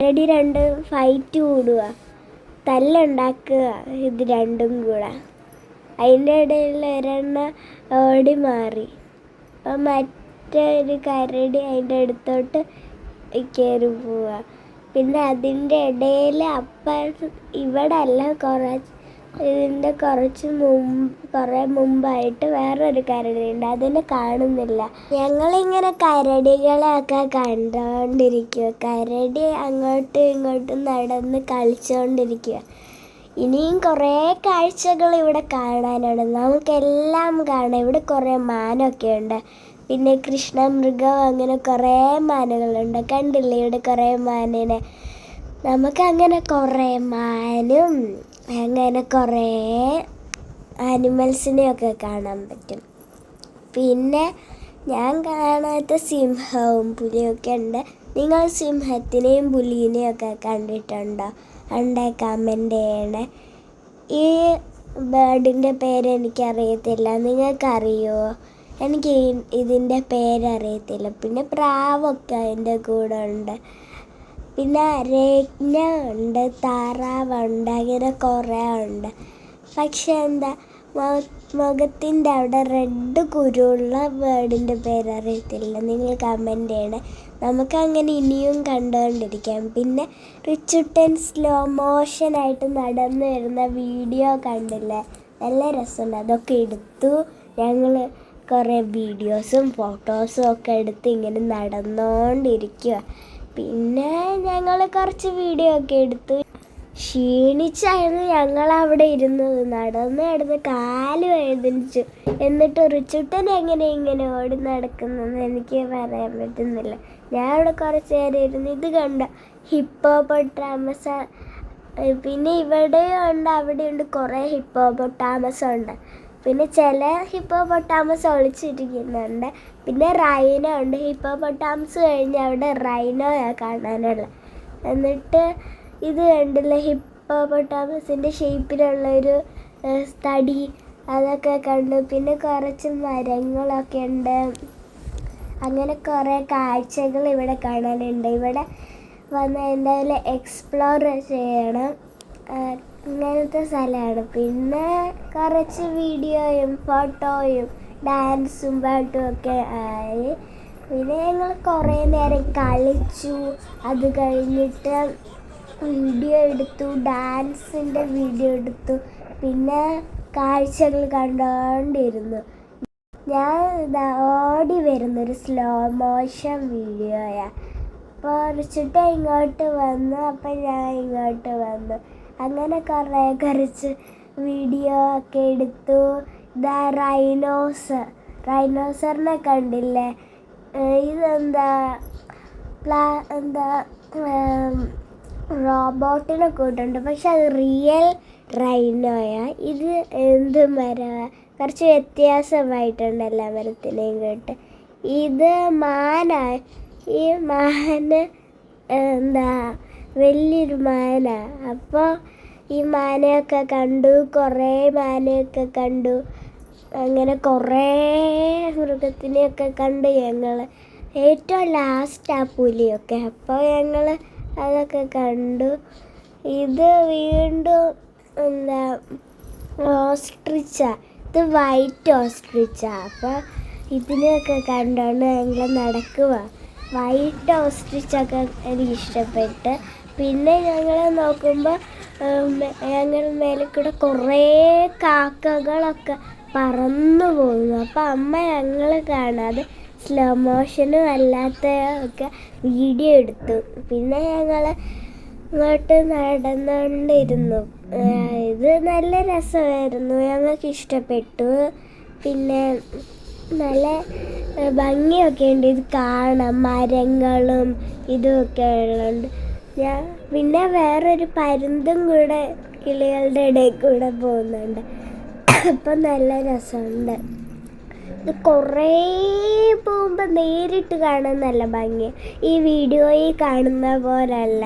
കരടി രണ്ട് ഫൈറ്റ് കൂടുക. തല്ലുണ്ടാക്കുക ഇത് രണ്ടും കൂടെ. അതിന്റെ ഇടയിൽ ഒരെണ്ണ ഓടി മാറി. അപ്പം മറ്റൊരു കരടി അതിന്റെ അടുത്തോട്ട് കയറി പോവുക. പിന്നെ അതിന്റെ ഇടയിൽ അപ്പം ഇവിടെ അല്ല കുറച്ച് ഇതിന്റെ കുറച്ച് മുമ്പ് കുറേ മുമ്പായിട്ട് വേറൊരു കരടിയുണ്ട്. അതിനെ കാണുന്നില്ല. ഞങ്ങളിങ്ങനെ കരടികളെയൊക്കെ കണ്ടുകൊണ്ടിരിക്കുക കരടി അങ്ങോട്ടും ഇങ്ങോട്ടും നടന്ന് കളിച്ചുകൊണ്ടിരിക്കുക ഇനിയും കുറേ കാഴ്ചകൾ ഇവിടെ കാണാനുണ്ട്. നമുക്കെല്ലാം കാണാം. ഇവിടെ കുറേ മാനൊക്കെ ഉണ്ട്. പിന്നെ കൃഷ്ണമൃഗം അങ്ങനെ കുറേ മാനുകളുണ്ട്. കണ്ടില്ലേ? ഇവിടെ കുറേ മാനിനെ. നമുക്കങ്ങനെ കുറേ മാനും അങ്ങനെ കുറേ ആനിമൽസിനെയൊക്കെ കാണാൻ പറ്റും. പിന്നെ ഞാൻ കാണാത്ത സിംഹവും പുലിയൊക്കെ ഉണ്ട്. നിങ്ങൾ സിംഹത്തിനെയും പുലിനെയൊക്കെ കണ്ടിട്ടുണ്ടോ? ഉണ്ടേ കമന്റ് ചെയ്യണേ. ഈ ബേർഡിന്റെ പേര് എനിക്കറിയത്തില്ല. നിങ്ങൾക്കറിയുമോ എനിക്ക് ഇതിന്റെ പേരറിയത്തില്ല. പിന്നെ പ്രാവൊക്കെ അതിന്റെ കൂടെ ഉണ്ട്. പിന്നെ രജ്ഞ ഉണ്ട് താറാവുണ്ട് അങ്ങനെ കുറേ ഉണ്ട്. പക്ഷെ എന്താ മുഖത്തിന്റെ അവിടെ റെഡ് കുരുള്ള വേർഡിന്റെ പേരറിയത്തില്ല നിങ്ങൾ കമന്റ് ചെയ്യണേ. നമുക്കങ്ങനെ ഇനിയും കണ്ടുകൊണ്ടിരിക്കാം. പിന്നെ റിച്ചുട്ടൻ സ്ലോ മോഷനായിട്ട് നടന്നു വരുന്ന വീഡിയോ കണ്ടില്ലേ? നല്ല രസമുണ്ട്. അതൊക്കെ എടുത്തു ഞങ്ങൾ കുറേ വീഡിയോസും ഫോട്ടോസും ഒക്കെ എടുത്ത് ഇങ്ങനെ നടന്നുകൊണ്ടിരിക്കുക പിന്നെ ഞങ്ങൾ കുറച്ച് വീഡിയോ ഒക്കെ എടുത്തു. ക്ഷീണിച്ചായിരുന്നു ഞങ്ങൾ അവിടെ ഇരുന്നത്. നടന്ന് നടന്ന് കാൽ വേദനിച്ചു. എന്നിട്ട് റിച്ചുട്ടൻ എങ്ങനെ ഇങ്ങനെ ഓടി നടക്കുന്നതെന്ന് എനിക്ക് പറയാൻ പറ്റുന്നില്ല. ഞാൻ അവിടെ കുറച്ച് നേരം ഇരുന്ന്. ഇത് കണ്ട? ഹിപ്പോപ്പൊട്ടാമസ പിന്നെ ഇവിടെയും ഉണ്ട് അവിടെയുണ്ട് കുറേ ഹിപ്പോപ്പൊട്ടാമസ് ഉണ്ട് പിന്നെ ചില ഹിപ്പോപ്പൊട്ടാമസ് ഒളിച്ചിരിക്കുന്നുണ്ട്. പിന്നെ റൈനോ ഉണ്ട്. ഹിപ്പോപ്പൊട്ടാമസ് കഴിഞ്ഞ് അവിടെ റൈനോയാണ് കാണാനുള്ളത്. എന്നിട്ട് ഇത് കണ്ടില്ല ഹിപ്പോപ്പൊട്ടാമസിന്റെ ഷേപ്പിലുള്ളൊരു തടി അതൊക്കെ കണ്ടു. പിന്നെ കുറച്ച് മരങ്ങളൊക്കെ ഉണ്ട്. അങ്ങനെ കുറേ കാഴ്ചകൾ ഇവിടെ കാണാനുണ്ട്. ഇവിടെ വന്ന് എന്തായാലും എക്സ്പ്ലോർ ചെയ്യണം. അങ്ങനത്തെ സ്ഥലമാണ്. പിന്നെ കുറച്ച് വീഡിയോയും ഫോട്ടോയും ഡാൻസും പാട്ടും ഒക്കെ ആയി. പിന്നെ ഞങ്ങൾ കുറേ നേരം കളിച്ചു. അത് കഴിഞ്ഞിട്ട് വീഡിയോ എടുത്തു ഡാൻസിന്റെ വീഡിയോ എടുത്തു. പിന്നെ കാഴ്ചകൾ കണ്ടുകൊണ്ടിരുന്നു ഞാൻ ഇതാ ഓടി വരുന്നൊരു സ്ലോ മോഷൻ വീഡിയോയാണ് അപ്പോൾ ഇങ്ങോട്ട് വന്നു അപ്പം ഞാൻ ഇങ്ങോട്ട് വന്നു. അങ്ങനെ കുറേ കുറച്ച് വീഡിയോ ഒക്കെ എടുത്തു. ഇതാ റൈനോസർ റൈനോസറിനെ കണ്ടില്ലേ? ഇതെന്താ? പ്ലാ എന്താ റോബോട്ടിനെ കൂട്ടുണ്ട്. പക്ഷെ അത് റിയൽ റൈനോയാ ഇത് എന്ത് മര കുറച്ച് വ്യത്യാസമായിട്ടുണ്ട് എല്ലാ മരത്തിനെയും കേട്ട്. ഇത് മാന. ഈ മാന് എന്താ വലിയൊരു മാന. അപ്പോൾ ഈ മാനയൊക്കെ കണ്ടു കുറേ മാനയൊക്കെ കണ്ടു. അങ്ങനെ കുറേ മൃഗത്തിനെയൊക്കെ കണ്ടു ഞങ്ങൾ ഏറ്റവും ലാസ്റ്റ് ആ പുലിയൊക്കെ. അപ്പോൾ ഞങ്ങൾ അതൊക്കെ കണ്ടു. ഇത് വീണ്ടും എന്താ ഓസ്ട്രിച്ച. ഇത് വൈറ്റ് ഓസ്ട്രിച്ച അപ്പോൾ ഇതിനെയൊക്കെ കണ്ടാണ് ഞങ്ങൾ നടക്കുക വൈറ്റ് ഓസ്ട്രിച്ചൊക്കെ എനിക്ക് ഇഷ്ടപ്പെട്ട് പിന്നെ ഞങ്ങൾ നോക്കുമ്പോൾ ഞങ്ങൾ മേലെ കൂടെ കുറേ കാക്കകളൊക്കെ പറന്നു പോകുന്നു. അപ്പം അമ്മ ഞങ്ങൾ കാണാതെ സ്ലോ മോഷനും അല്ലാത്ത ഒക്കെ വീഡിയോ എടുത്തു. പിന്നെ ഞങ്ങൾ ഇങ്ങോട്ട് നടന്നുകൊണ്ടിരുന്നു ഇത് നല്ല രസമായിരുന്നു. ഞങ്ങൾക്ക് ഇഷ്ടപ്പെട്ടു. പിന്നെ നല്ല ഭംഗിയൊക്കെ ഉണ്ട്. ഇത് കാണാം. മരങ്ങളും ഇതുമൊക്കെ ഉള്ളതുകൊണ്ട് പിന്നെ വേറൊരു പരുന്തും കൂടെ കിളികളുടെ ഇടയിൽ കൂടെ പോകുന്നുണ്ട്. അപ്പം നല്ല രസമുണ്ട്. ഇത് കുറേ പോകുമ്പോൾ നേരിട്ട് കാണാൻ നല്ല ഭംഗി ഈ വീഡിയോയിൽ കാണുന്ന പോലല്ല.